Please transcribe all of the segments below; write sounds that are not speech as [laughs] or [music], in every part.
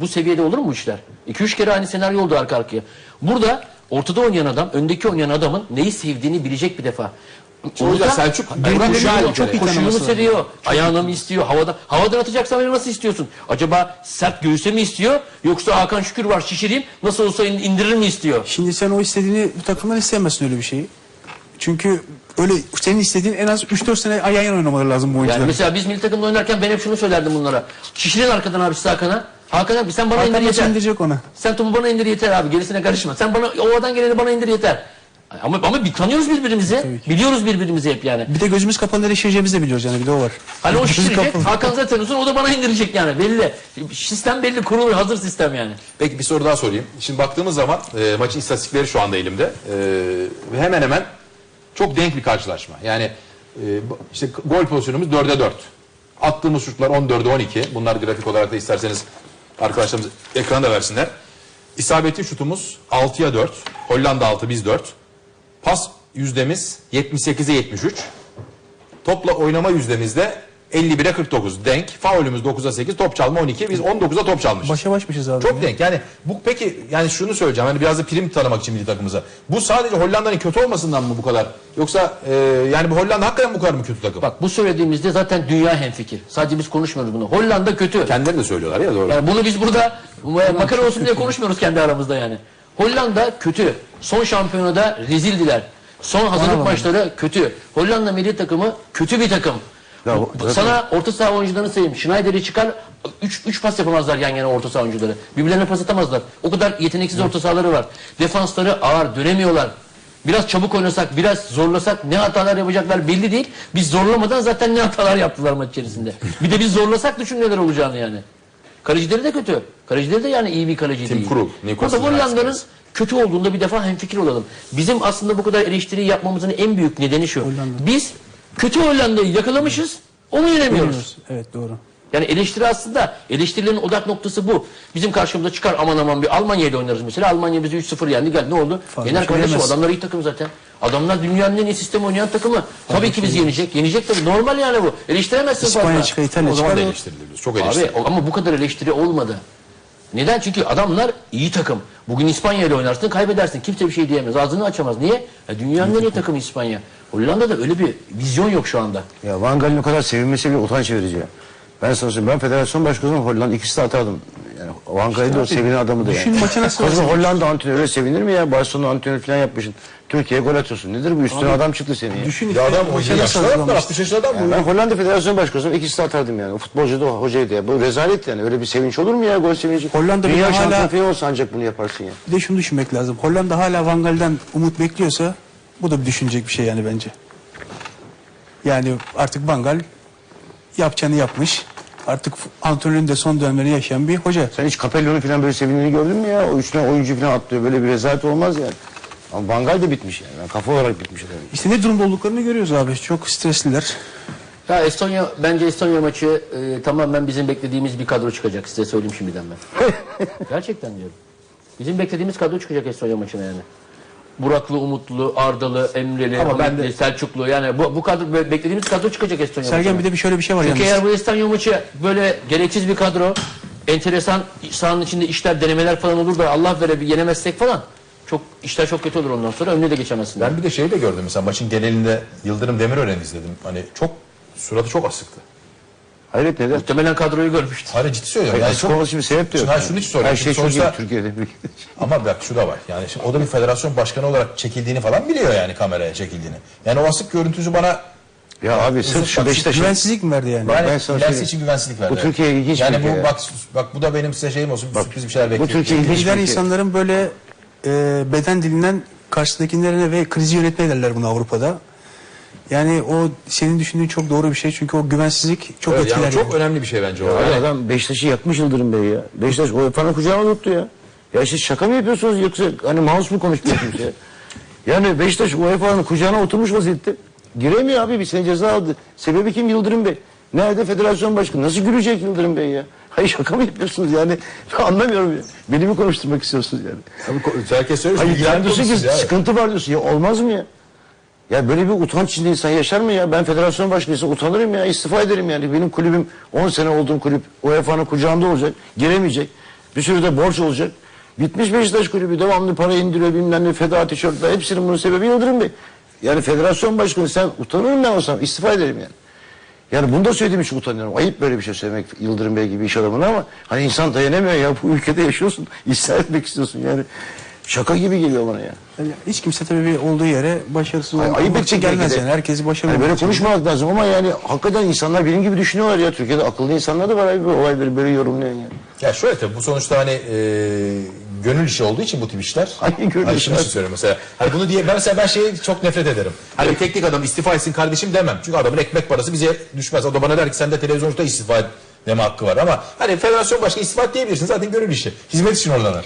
bu seviyede olur mu işler? 2-3 kere aynı senaryo oldu arka arkaya. Burada ortada oynayan adam, öndeki oynayan adamın neyi sevdiğini bilecek bir defa. O yüzden Selçuk kuşağı Demirel çok iyi koşuyu seviyor? Ayağını mı istiyor? Havada, havadan atacaksan beni nasıl istiyorsun? Acaba sert göğüse mi istiyor? Yoksa Hakan Şükür var şişireyim nasıl olsa in- indirir mi istiyor? Şimdi sen o istediğini bu takımdan isteyemezsin öyle bir şeyi. Çünkü öyle senin istediğin en az 3-4 sene yan yana oynamaları lazım bu oyuncular. Yani mesela biz milli takımda oynarken ben hep şunu söylerdim bunlara. Şişirin arkadan abi Hakan'a. Hakan abi sen bana Hakan indir yeter. indirecek onu? Sen topu bana indir yeter abi. Gerisine karışma. Sen bana o adam geleni bana indir yeter. Ama ama bir tanıyoruz birbirimizi. Biliyoruz birbirimizi hep yani. Bir de gözümüz kapalı nereye şişireceğimizi de biliyoruz yani bir de o var. Hani o şişirecek, kapalı. Hakan zaten uzun, o da bana indirecek yani belli. Sistem belli, kurulu, hazır sistem yani. Peki bir soru daha sorayım. Şimdi baktığımız zaman e, maçın istatistikleri şu anda elimde. E, ve hemen hemen çok denk bir karşılaşma. Yani e, işte gol pozisyonumuz 4'e 4. Attığımız şutlar 14'e 12. Bunlar grafik olarak da isterseniz arkadaşlarımız ekranda versinler. İsabetli şutumuz 6'ya 4. Hollanda 6 biz 4. Pas yüzdemiz 78'e 73. Topla oynama yüzdemizde 51'e 49 denk. Faulümüz 9'a 8, top çalma 12. Biz 19'a top çalmışız. Başa başmışız abi. Çok denk. Yani bu peki yani şunu söyleyeceğim. Hani biraz da prim tanımak için milli takımımıza. Bu sadece Hollanda'nın kötü olmasından mı bu kadar? Yoksa e, yani bu Hollanda hakikaten bu kadar mı kötü takım? Bak bu söylediğimizde zaten dünya hemfikir. Sadece biz konuşmuyoruz bunu. Hollanda kötü. Kendileri de söylüyorlar ya doğru. Yani bunu biz burada makara olsun diye konuşmuyoruz kendi aramızda yani. Hollanda kötü. Son şampiyonada rezildiler. Son hazırlık maçları kötü. Hollanda milli takımı kötü bir takım. Ya o- Sana orta saha oyuncularını sayayım. Schneider'i çıkar 3 3 pas yapamazlar yan yana orta saha oyuncuları. Birbirlerine pas atamazlar. O kadar yeteneksiz orta sahaları var. Defansları ağır, dönemiyorlar. Biraz çabuk oynasak, biraz zorlasak ne hatalar yapacaklar belli değil. Biz zorlamadan zaten ne hatalar yaptılar maç içerisinde. Bir de biz zorlasak düşün neler olacağını yani. Kalecileri de kötü. Kalecileri de yani iyi bir kaleci Tim değil. Krul, Newcastle Burada Hollanda'nın kötü olduğunda bir defa hemfikir olalım. Bizim aslında bu kadar eleştiri yapmamızın en büyük nedeni şu. Hollanda. Biz kötü Hollanda'yı yakalamışız, onu yenemiyoruz. Evet doğru. Yani eleştiri aslında eleştirilerin odak noktası bu. Bizim karşımıza çıkar aman aman bir Almanya ile oynarız mesela. Almanya bizi 3-0 yendi geldi ne oldu? Fazla Yener kardeşim söyleyemez. adamlar iyi takım zaten. Adamlar dünyanın en iyi sistem oynayan takımı. Tabii ki bizi yenecek. Yenecek tabii. Normal yani bu. Eleştiremezsin İspanya fazla. çıkar, İtalya o zaman çıkar. da. Çok Abi eleştiriliyoruz. o- ama bu kadar eleştiri olmadı. Neden? Çünkü adamlar iyi takım. Bugün İspanya ile oynarsın kaybedersin. Kimse bir şey diyemez. Ağzını açamaz. Niye? Ya dünyanın en iyi takımı İspanya. Hollanda'da öyle bir vizyon yok şu anda. Ya Van Gaal'in o kadar sevinmesi bile utanç verici. Ben sana söyleyeyim, ben federasyon başkanı Hollanda ikisi de atardım. Van Gaal'i de o sevinen adamı da yani. düşün maçı nasıl Koskoca Hollanda antrenörü öyle sevinir mi ya? Barcelona antrenörü falan yapmışsın. Türkiye'ye gol atıyorsun. Nedir bu? Üstüne adam çıktı senin ya. Düşün Ya adam o maça nasıl yaşlı adam da hazırlanmış. 60 yaşlı adam bu. Ben Hollanda Federasyon Başkanı'nın ikisi de atardım yani. O futbolcu da da ya. Bu rezalet yani. Öyle bir sevinç olur mu ya gol sevinci? Hollanda Dünya bile hala- olsa ancak bunu yaparsın ya. Bir de şunu düşünmek lazım. Hollanda hala Van Gaal'den umut bekliyorsa bu da bir düşünecek bir şey yani bence. Yani artık Van Gaal yapacağını yapmış. Artık antrenörün de son dönemlerini yaşayan bir hoca. Sen hiç Capello'nun falan böyle sevindiğini gördün mü ya? O üstüne oyuncu falan atlıyor. Böyle bir rezalet olmaz yani. Ama Van Gaal de bitmiş yani. Yani kafa olarak bitmiş adam. İşte ne durumda olduklarını görüyoruz abi. Çok stresliler. Ya Estonya bence Estonya maçı e, tamamen bizim beklediğimiz bir kadro çıkacak size söyleyeyim şimdiden ben. [laughs] Gerçekten diyorum. Bizim beklediğimiz kadro çıkacak Estonya maçına yani. Buraklı, Umutlu, Ardalı, Emreli, Ama ben Hamitli, de- Selçuklu yani bu, bu kadro be- beklediğimiz kadro çıkacak Estonya Sergen maçına. bir de bir şöyle bir şey var Çünkü yalnız. eğer bu Estonya maçı böyle gereksiz bir kadro, enteresan sahanın içinde işler, denemeler falan olur da Allah vere bir yenemezsek falan çok işler çok kötü olur ondan sonra önüne de geçemezsin. Ben bir de şeyi de gördüm mesela maçın genelinde Yıldırım Demirören'i izledim. Hani çok suratı çok asıktı. Hayret neden? Muhtemelen kadroyu görmüştür. Hayır ciddi söylüyorum. Yani Yani çok, bir sebep de yok. Yani. şunu hiç sorayım. Her şey çok iyi Türkiye'de. [laughs] Ama bak şu da var. Yani şimdi o da bir federasyon başkanı olarak çekildiğini falan biliyor yani kameraya çekildiğini. Yani o asık görüntüsü bana ya abi sırf şu bak, Beşiktaş'ın... Güvensizlik mi verdi yani? Bak yani ben sana söyleyeyim. için güvensizlik verdi. Bu Türkiye ilginç Yani bir bu ya. bak bak bu da benim size şeyim olsun. sürpriz bir şeyler bekliyorum. Türkiye ilginç ülke. insanların böyle e, beden dilinden karşıdakilerine ve krizi yönetme derler bunu Avrupa'da. Yani o senin düşündüğün çok doğru bir şey çünkü o güvensizlik çok Evet, etkiler. yani çok yani. önemli bir şey bence o. Abi Yani adam Beşiktaş'ı yakmış Yıldırım Bey ya. Beşiktaş UEFA'nın kucağına tuttu ya. Ya siz şaka mı yapıyorsunuz yoksa hani mouse mu konuşmuyorsunuz [laughs] ya? Yani Beşiktaş UEFA'nın kucağına oturmuş vaziyette. Giremiyor abi bir sene ceza aldı. Sebebi kim Yıldırım Bey? Nerede federasyon başkanı? Nasıl gülecek Yıldırım Bey ya? Hayır şaka mı yapıyorsunuz yani? [laughs] Ben anlamıyorum ya. Beni mi konuşturmak istiyorsunuz yani? Tabii ko- herkes söylüyor. Hayır sen diyorsun ki ya. sıkıntı var diyorsun. Ya olmaz mı ya? Ya böyle bir utanç içinde insan yaşar mı ya? Ben federasyon başkanıysa utanırım ya. istifa ederim yani. Benim kulübüm 10 sene olduğum kulüp UEFA'nın kucağında olacak. Giremeyecek. Bir sürü de borç olacak. Bitmiş Beşiktaş kulübü devamlı para indiriyor bilmem ne feda tişörtler hepsinin bunun sebebi Yıldırım Bey. Yani federasyon başkanı sen utanırım ben olsam istifa ederim yani. Yani bunu da söylediğim için utanıyorum. Ayıp böyle bir şey söylemek Yıldırım Bey gibi iş adamına ama hani insan dayanamıyor ya bu ülkede yaşıyorsun. [laughs] İsyan etmek istiyorsun yani. Şaka gibi geliyor bana ya. Yani hiç kimse tabii bir olduğu yere başarısız Ay- ayıp edecek gelmez de. yani. Herkes başarılı Yani böyle konuşmamak lazım ama yani hakikaten insanlar benim gibi düşünüyorlar ya. Türkiye'de akıllı insanlar da var abi böyle olayları böyle yorumlayan yani. Ya şöyle tabii bu sonuçta hani e, gönül işi olduğu için bu tip işler. Hangi gönül Hani işi? söylüyorum mesela. Hani bunu diye ben mesela ben şeye çok nefret ederim. Hani bir teknik adam istifa etsin kardeşim demem. Çünkü adamın ekmek parası bize düşmez. O da bana der ki sende televizyonda istifa deme hakkı var ama hani federasyon başkanı istifa diyebilirsin. Zaten gönül işi. Hizmet için oradalar.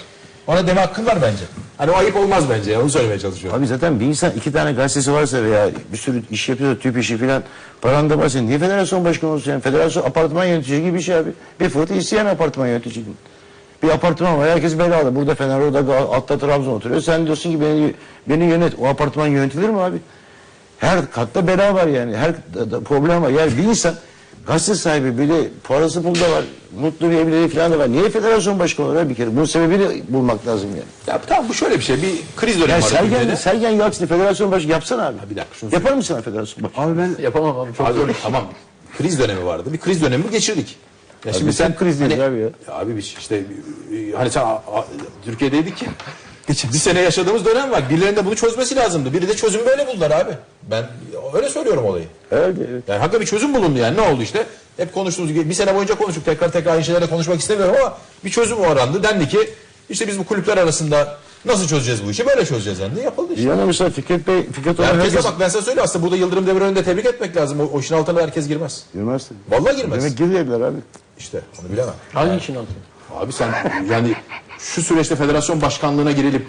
Ona deme hakkın var bence. Hani o ayıp olmaz bence. ya, Onu söylemeye çalışıyorum. Abi zaten bir insan iki tane gazetesi varsa veya bir sürü iş yapıyorsa tüp işi filan paran da varsa niye federasyon başkanı olsun yani? Federasyon apartman yönetici gibi bir şey abi. Bir fırtı isteyen apartman yönetici gibi. Bir apartman var herkes belalı. Burada Fener orada altta Trabzon oturuyor. Sen diyorsun ki beni, beni yönet. O apartman yönetilir mi abi? Her katta bela var yani. Her da- da problem var. Yani bir insan gazete sahibi bir de parası pulda var. Mutlu bir evliliği falan da var. Niye federasyon başkanı olur bir kere? Bunun sebebini bulmak lazım yani. Ya tamam bu şöyle bir şey. Bir kriz dönemi Ya var. Sergen, ülkede. Sergen Yalçın'ı federasyon başkanı yapsana abi. bir dakika, şunu Yapar mısın abi federasyon başkanı? Abi ben Yapamam abi çok Abi, zor. tamam. Kriz dönemi vardı. Bir kriz dönemi geçirdik. Ya Abi sen krizdeyiz abi ya. abi biz işte e, hani sen a- a- Türkiye'deydik ya. Geçen- Bir sene yaşadığımız dönem var. Birilerinin de bunu çözmesi lazımdı. Biri de çözümü böyle buldular abi. Ben öyle söylüyorum olayı. Evet, evet. Yani hakikaten bir çözüm bulundu yani. Ne oldu işte? Hep konuştuğumuz gibi bir sene boyunca konuştuk. Tekrar tekrar aynı şeylerle konuşmak istemiyorum ama bir çözüm arandı. Dendi ki işte biz bu kulüpler arasında nasıl çözeceğiz bu işi? Böyle çözeceğiz dendi. Yapıldı işte. Yani mesela Fikret Bey, Fikret Orman Herkese herkes... bak ben sana söyleyeyim aslında burada Yıldırım Demirören'i de tebrik etmek lazım. O, o işin altına herkes girmez. Girmez. Vallahi girmez. Demek girdiler abi. İşte onu bilemem. Hangi için altı? Abi sen yani şu süreçte federasyon başkanlığına girilip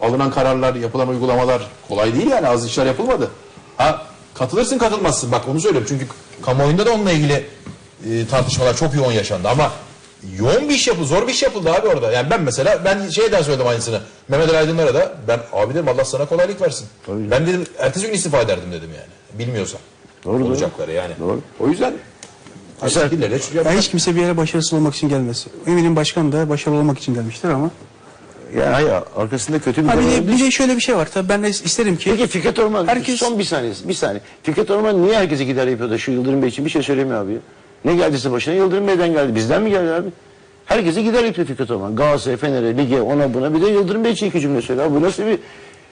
alınan kararlar, yapılan uygulamalar kolay değil yani az işler yapılmadı. Ha katılırsın katılmazsın bak onu söylüyorum çünkü kamuoyunda da onunla ilgili e, tartışmalar çok yoğun yaşandı ama yoğun bir iş yapıldı, zor bir iş yapıldı abi orada. Yani ben mesela ben şeyden söyledim aynısını. Mehmet Ali Aydınlar'a da ben abi dedim Allah sana kolaylık versin. Tabii. Ben dedim ertesi gün istifa ederdim dedim yani. Bilmiyorsam. Doğru, doğru. olacakları yani. Doğru. O yüzden Mesela- birileri ya hiç kimse bir yere başarısız olmak için gelmez. Eminim başkan da başarılı olmak için gelmiştir ama. Yani hayır arkasında kötü bir Ha bir de, bir de şöyle bir şey var. Tabii ben de isterim ki Peki Fikret Orman, Herkes- son bir saniye, bir saniye. Fikret Orman niye herkese gider yapıyor da şu Yıldırım Bey için bir şey söylemiyor abi ya? Ne geldiyse başına Yıldırım Bey'den geldi. Bizden mi geldi abi? Herkese gider yapıyor Fikret Orman. Galatasaray, Fener'e, Lig'e, ona buna. Bir de Yıldırım Bey için iki cümle söyle. Abi bu nasıl bir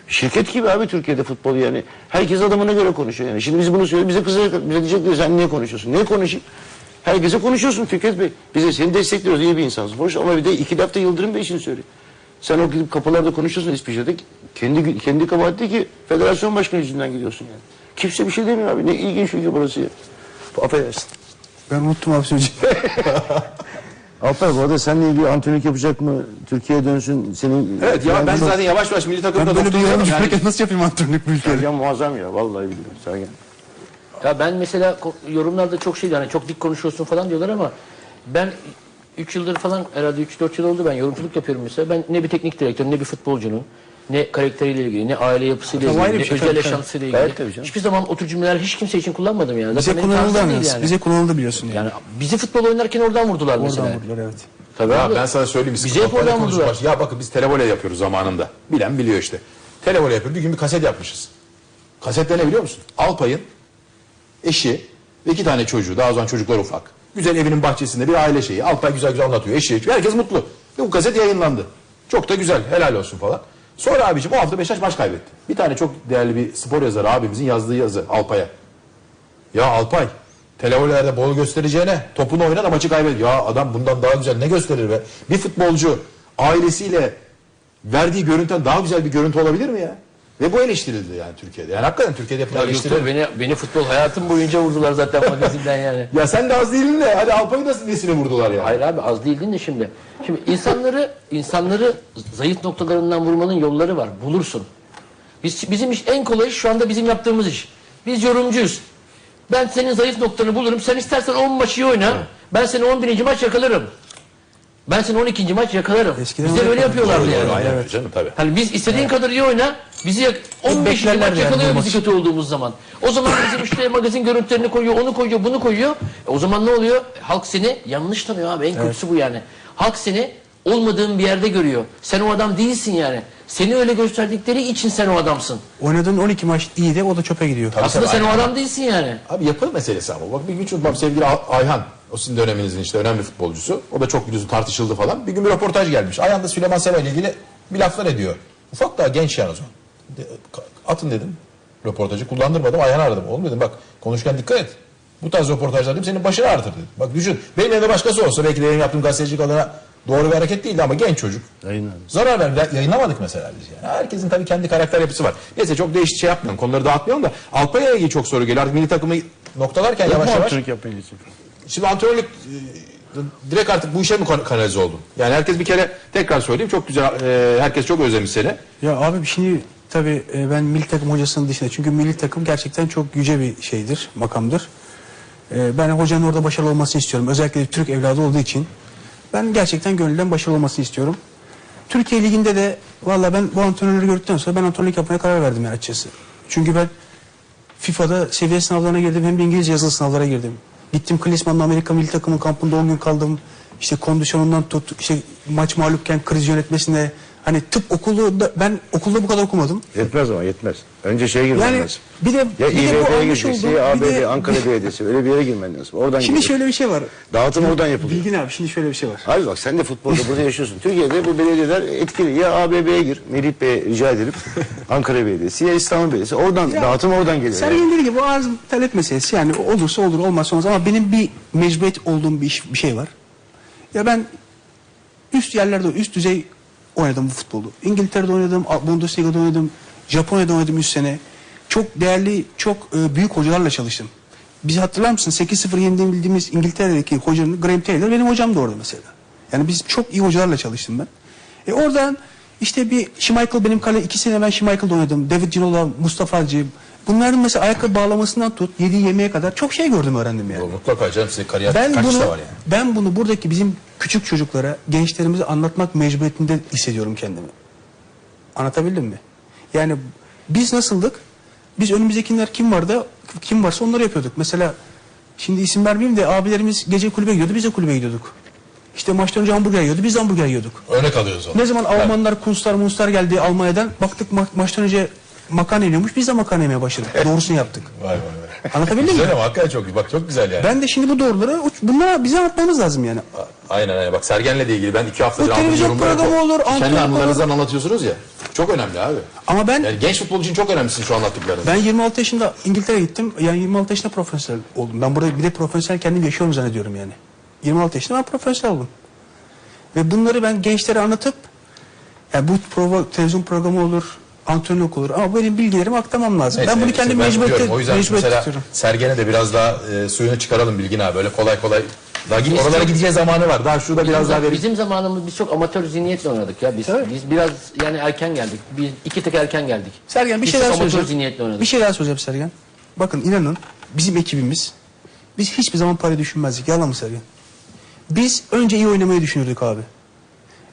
şirket gibi abi Türkiye'de futbol yani. Herkes adamına göre konuşuyor yani. Şimdi biz bunu söylüyoruz. Bize kızacak, bize diyecek ki sen niye konuşuyorsun? Niye konuşayım? Herkese konuşuyorsun Fikret Bey. Bize seni destekliyoruz. iyi bir insansın. Hoş ama bir de iki lafta Yıldırım Bey için söyle. Sen o gidip kapılarda konuşuyorsun İspişa'da. Kendi kendi kabahati ki federasyon başkanı yüzünden gidiyorsun yani. Kimse bir şey demiyor abi. Ne ilginç ülke burası ya. Affedersin. ben unuttum abi söyleyeceğim. [laughs] Alper bu arada seninle ilgili antrenörlük yapacak mı? Türkiye'ye dönsün senin... Evet ya ben zaten yavaş yavaş milli takımda ben böyle bir doktor yorum yani- nasıl yapayım antrenörlük bu ülkede? Sergen muazzam ya vallahi biliyorum Sergen. Ya ben mesela ko- yorumlarda çok şey hani çok dik konuşuyorsun falan diyorlar ama ben 3 yıldır falan herhalde 3-4 yıl oldu ben yorumculuk yapıyorum mesela. Ben ne bir teknik direktör ne bir futbolcunun ne karakteriyle ilgili ne aile yapısıyla Tabii ilgili ne şey, özel yaşantısıyla ilgili. Gayet tabii canım. Hiçbir zaman o tür cümleler hiç kimse için kullanmadım yani. Bize Zaten kullanıldı yalnız. yani. Bize kullanıldı biliyorsun yani. Yani bizi futbol oynarken oradan vurdular mesela. Oradan vurdular evet. Tabii Ya abi. ben sana söyleyeyim. biz Bize hep oradan vurdular. Ya bakın biz televole yapıyoruz zamanında. Bilen biliyor işte. Televole yapıyoruz. Bir gün bir kaset yapmışız. Kasette ne biliyor musun? Alpay'ın eşi ve iki tane çocuğu. Daha o zaman çocuklar ufak. Güzel evinin bahçesinde bir aile şeyi. Alpay güzel güzel anlatıyor. Eşi, herkes mutlu. Ve bu kaset yayınlandı. Çok da güzel. Helal olsun falan. Sonra abicim o hafta Beşiktaş maç kaybetti. Bir tane çok değerli bir spor yazarı abimizin yazdığı yazı Alpay'a. Ya Alpay televolelerde bol göstereceğine topunu oyna da maçı kaybet. Ya adam bundan daha güzel ne gösterir be? Bir futbolcu ailesiyle verdiği görüntüden daha güzel bir görüntü olabilir mi ya? Ve bu eleştirildi yani Türkiye'de. Yani hakikaten Türkiye'de yapılan. Yoksa beni, beni futbol hayatım boyunca vurdular zaten magazinden yani. [laughs] Ya sen de az değildin de hadi Alpay'ı da nesine vurdular ya. Hayır abi az değildin de şimdi. Şimdi insanları insanları zayıf noktalarından vurmanın yolları var. Bulursun. Biz bizim iş en kolay iş şu anda bizim yaptığımız iş. Biz yorumcuyuz. Ben senin zayıf noktanı bulurum. Sen istersen 10 maçı oyna. Ben seni 11. maç yakalarım. Ben seni 12. maç yakalarım. Eskiden Bize öyle böyle yapıyorlardı yani. Evet. Canım tabii. Hani biz istediğin kadar iyi oyna. Bizi yak 15. beklerler maç yani yakalıyor bu bizi kötü olduğumuz zaman. O zaman bizim işte magazin görüntülerini koyuyor, onu koyuyor, bunu koyuyor. E o zaman ne oluyor? Halk seni yanlış tanıyor abi. En kötüsü bu yani. Halk seni olmadığın bir yerde görüyor. Sen o adam değilsin yani. Seni öyle gösterdikleri için sen o adamsın. Oynadığın 12 maç iyi de o da çöpe gidiyor. Tabii Aslında sen o aynen. adam değilsin yani. Abi yapı meselesi ama. Bak bir gün unutmam sevgili Ay- Ayhan. O sizin döneminizin işte önemli futbolcusu. O da çok biliyorsun tartışıldı falan. Bir gün bir röportaj gelmiş. Ayhan da Süleyman Seba ile ilgili bir laflar ediyor. Ufak daha genç yani o zaman. De- Atın dedim. Röportajı kullandırmadım. Ayhan'ı aradım. Oğlum dedim bak konuşurken dikkat et. Bu tarz röportajlar dedim senin başını ağrıtır dedim. Bak düşün. Benim yerinde başkası olsa belki de benim yaptığım gazetecilik adına doğru bir hareket değildi ama genç çocuk. Yayınladı. Zarar verdi. Yayınlamadık mesela biz yani. Herkesin tabii kendi karakter yapısı var. Neyse çok değişik şey yapmayalım. Konuları dağıtmayalım da Alpay'a ilgili çok soru geliyor. Artık milli takımı noktalarken yavaş yavaş. Yapmayı geçecek. Şimdi antrenörlük e, direkt artık bu işe mi kan- kanalize oldun? Yani herkes bir kere tekrar söyleyeyim çok güzel. e, herkes çok özlemiş seni. Ya abi şimdi tabii e, ben milli takım hocasının dışında çünkü milli takım gerçekten çok yüce bir şeydir, makamdır. Ben hocanın orada başarılı olmasını istiyorum. Özellikle Türk evladı olduğu için. Ben gerçekten gönülden başarılı olmasını istiyorum. Türkiye Ligi'nde de valla ben bu antrenörleri gördükten sonra ben antrenörlük yapmaya karar verdim yani açıkçası. Çünkü ben FIFA'da seviye sınavlarına girdim hem de İngilizce yazılı sınavlara girdim. Gittim Klinsmann'la Amerika milli takımın kampında 10 gün kaldım. İşte kondisyonundan tut, işte maç mağlupken kriz yönetmesine. Hani tıp okulu da, ben okulda bu kadar okumadım. Yetmez ama yetmez. Önce şeye girmen Yani lazım. bir de, Ya bir İBB'ye gireceksin ya ABB, de, Ankara Belediyesi öyle bir yere girmen lazım. Oradan şimdi gireceksin. şöyle bir şey var. Dağıtım oradan yapılıyor. Bilgin abi şimdi şöyle bir şey var. Abi bak sen de futbolda burada yaşıyorsun. Türkiye'de bu belediyeler etkili. Ya ABB'ye gir, Melih Bey'e rica edelim. [laughs] Ankara Belediyesi ya İstanbul Belediyesi. Oradan Ya, dağıtım oradan geliyor. Sergen yani. dediği gibi bu arz talep meselesi yani olursa olur olmazsa olmaz ama benim bir mecburiyet olduğum bir, iş, bir şey var. Ya ben üst yerlerde üst düzey oynadım bu futbolu. İngiltere'de oynadım, Bundesliga'da oynadım, Japonya'da oynadım 3 sene. Çok değerli, çok e, büyük hocalarla çalıştım. Biz hatırlar mısın 8-0 yendiğim bildiğimiz İngiltere'deki hocanın Graham Taylor benim hocam da orada mesela. Yani biz çok iyi hocalarla çalıştım ben. E oradan işte bir Schmeichel benim kale iki sene ben Schmeichel'da oynadım. David Ginola, Mustafa Hacı. Bunların mesela ayakkabı bağlamasından tut, yediği yemeğe kadar çok şey gördüm öğrendim yani. Mutlaka canım size kariyer Ben bunu, var yani. ben bunu buradaki bizim küçük çocuklara, gençlerimize anlatmak mecburiyetinde hissediyorum kendimi. Anlatabildim mi? Yani biz nasıldık? Biz önümüzdekiler kim vardı? Kim varsa onları yapıyorduk. Mesela şimdi isim vermeyeyim de abilerimiz gece kulübe gidiyordu, biz de kulübe gidiyorduk. İşte maçtan önce hamburger yiyordu, biz de hamburger yiyorduk. Örnek alıyoruz onu. Ne zaman Almanlar, Kunstlar, Munstlar geldi Almanya'dan baktık ma- maçtan önce makarna yeniyormuş, biz de makarna yemeye başladık. [laughs] Doğrusunu yaptık. Vay vay vay. Anlatabildim mi? Güzel ama hakikaten çok. Bak çok güzel yani. Ben de şimdi bu doğruları bunlara bize anlatmamız lazım yani. Aynen aynen. Bak Sergen'le de ilgili ben iki haftadır Bu aldığım televizyon yorumları programı olur, Kendi anılarınızdan anlatıyorsunuz ya. Çok önemli abi. Ama ben Yani genç futbolcu için çok önemlisin şu anlattıklarınız. ben 26 yaşında İngiltere'ye gittim. Yani 26 yaşında profesyonel oldum. Ben burada bir de profesyonel kendim yaşıyorum zannediyorum yani. 26 yaşında ben profesyonel oldum. Ve bunları ben gençlere anlatıp yani bu prova, televizyon programı olur, antrenörlük olur ama benim bilgilerimi aktarmam lazım. Neyse, ben bunu işte kendi mecburiyete, biliyorum. O yüzden mesela tutuyorum. Sergen'e de biraz daha e, suyunu çıkaralım bilgin abi. Böyle kolay kolay. Daha git, oralara çok- gideceği zamanı var. Daha şurada biraz daha verin. bizim zamanımız biz çok amatör zihniyetle oynadık ya biz. Biz biraz yani erken geldik. Biz iki tek erken geldik. Sergen bir Biz şey daha amatör söyleyeceğim. zihniyetle oynadık. Bir şey daha söyleyeceğim Sergen. Bakın inanın bizim ekibimiz biz hiçbir zaman para düşünmezdik. Yalan mı Sergen? Biz önce iyi oynamayı düşünürdük abi.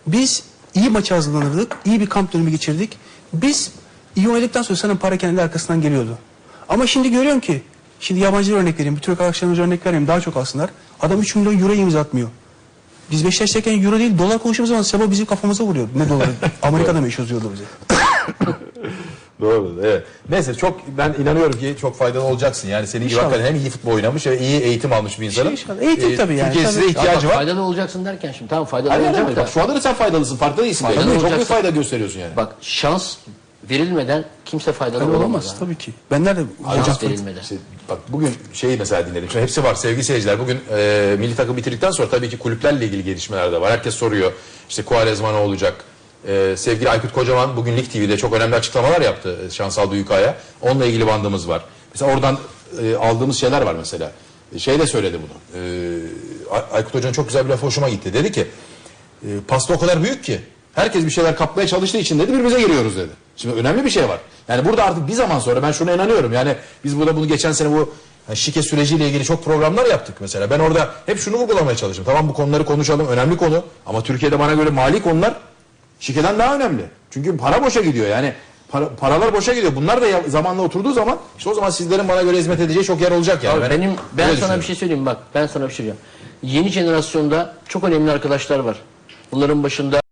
Biz iyi maça hazırlanırdık. iyi bir kamp dönemi geçirdik. Biz iyi oynadıktan sonra sana para kendi arkasından geliyordu. Ama şimdi görüyorum ki şimdi yabancı örnek vereyim. Bir Türk arkadaşlarımıza örnek vereyim. Daha çok alsınlar. Adam 3 milyon euro imza atmıyor. Biz Beşiktaş'tayken euro değil dolar konuştuğumuz zaman Seba bizim kafamıza vuruyordu. Ne doları? [laughs] Amerika'da mı yaşıyoruz diyordu bize. [laughs] Doğru. Evet. Neyse çok ben inanıyorum ki çok faydalı olacaksın. Yani senin gibi İnşallah. hakikaten hem iyi futbol oynamış ve iyi eğitim almış bir insanın. İnşallah. Eğitim tabii yani, Türkiye size tabii. ihtiyacı var. Faydalı olacaksın derken şimdi tamam faydalı öyle. da. Bak şu anda da sen faydalısın. Farkında değilsin. Faydalı çok büyük olacaksın. fayda gösteriyorsun yani. Bak şans verilmeden kimse faydalı Tabii olamaz. olamaz tabii ki. Ben nerede Şans verilmeden. İşte bak bugün şeyi mesela dinledim. Şimdi hepsi var sevgili seyirciler. Bugün e, milli takım bitirdikten sonra tabii ki kulüplerle ilgili gelişmeler de var. Herkes soruyor. İşte Kuarezma ne olacak? E, sevgili Aykut Kocaman bugün Lig TV'de çok önemli açıklamalar yaptı. e, Şansal Büyükaya. Onunla ilgili bandımız var. Mesela oradan e, aldığımız şeyler var mesela. E, şey de söyledi bunu. E, Ay- Aykut Hoca'nın çok güzel bir lafı hoşuma gitti. Dedi ki e, pasta o kadar büyük ki herkes bir şeyler kapmaya çalıştığı için dedi birbirimize giriyoruz dedi. Şimdi önemli bir şey var. Yani burada artık bir zaman sonra ben şuna inanıyorum. Yani biz burada bunu geçen sene bu yani şike süreciyle ilgili çok programlar yaptık mesela. Ben orada hep şunu vurgulamaya çalıştım. Tamam bu konuları konuşalım önemli konu ama Türkiye'de bana göre mali konular şikeden daha önemli. Çünkü para boşa gidiyor yani. Para- paralar boşa gidiyor. Bunlar da ya- zamanla oturduğu zaman işte o zaman sizlerin bana göre hizmet edeceği çok yer olacak yani. Abi benim ben sana bir şey söyleyeyim bak. Ben sana bir şey söyleyeceğim. Yeni jenerasyonda çok önemli arkadaşlar var. Bunların başında